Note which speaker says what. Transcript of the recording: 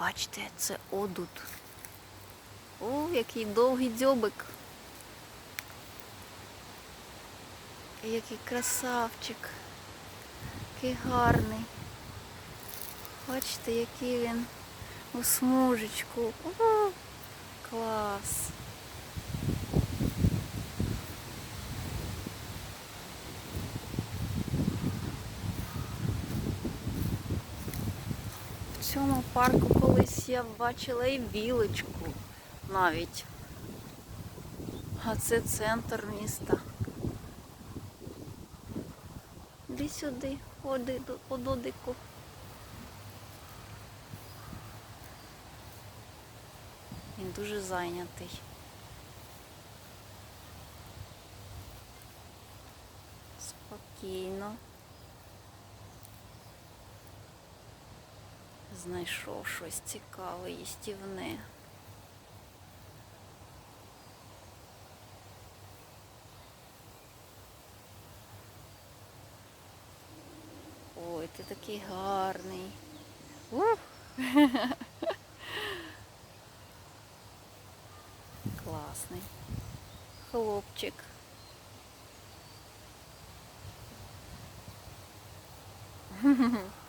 Speaker 1: бачите, це одут. О, який довгий дзьобик. Який красавчик. Який гарний. Бачите, який він у смужечку. О, клас. Цьому парку колись я бачила і білочку навіть. А це центр міста. Іди сюди, ходи до ододику. Він дуже зайнятий. Спокійно. Знайшов щось цікаве, їстівне. Ой, ти такий гарний. Ух! Класний. Хлопчик.